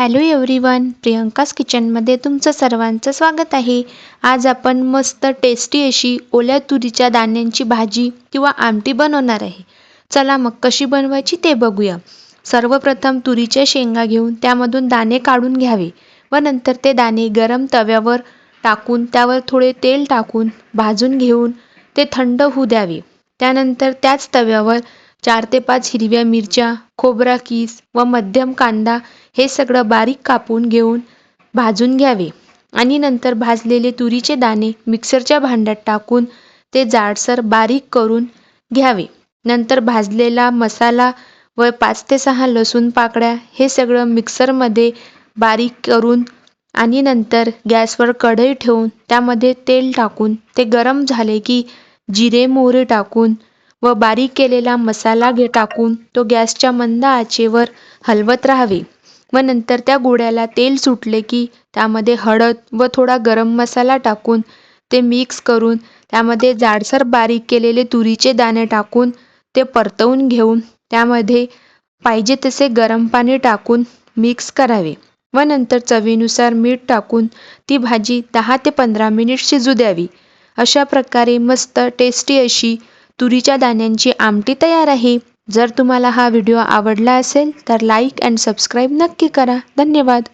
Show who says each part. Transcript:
Speaker 1: Hello everyone Priyanka's किचनमध्ये तुमचं सर्वांचं स्वागत आहे. आज आपण मस्त टेस्टी अशी ओल्या तुरीच्या दाण्यांची भाजी किंवा आमटी बनवणार आहे. चला मग कशी बनवायची ते बघूया. सर्वप्रथम तुरीच्या शेंगा घेऊन त्यामधून दाणे काढून घ्यावे व नंतर ते दाणे गरम तव्यावर टाकून त्यावर थोडे तेल टाकून भाजून घेऊन ते थंड होऊ द्यावे. त्यानंतर त्याच तव्यावर चार ते पाच हिरव्या मिरच्या खोबरा किस व मध्यम कांदा हे सगळं बारीक कापून घेऊन भाजून घ्यावे. आणि नंतर भाजलेले तुरीचे दाणे मिक्सरच्या भांड्यात टाकून ते जाडसर बारीक करून घ्यावे. नंतर भाजलेला मसाला व पाच ते सहा लसूण पाकळ्या हे सगळं मिक्सरमध्ये बारीक करून आणि नंतर गॅसवर कढई ठेवून त्यामध्ये तेल टाकून ते गरम झाले की जिरे मोहरी टाकून व बारीक केलेला मसाला घे टाकून तो गॅसच्या मंद आचेवर हलवत राहावे. व नंतर त्या गोळ्याला तेल सुटले की त्यामध्ये हळद व थोडा गरम मसाला टाकून ते मिक्स करून त्यामध्ये जाडसर बारीक केलेले तुरीचे दाणे टाकून ते परतवून घेऊन त्यामध्ये पाहिजे तसे गरम पाणी टाकून मिक्स करावे. व नंतर चवीनुसार मीठ टाकून ती भाजी दहा ते पंधरा मिनिट शिजू द्यावी. अशा प्रकारे मस्त टेस्टी अशी तुरीच्या दाण्यांची आमटी तयार आहे. जर तुम्हाला हा व्हिडिओ आवडला असेल तर लाईक अँड सबस्क्राईब नक्की करा. धन्यवाद.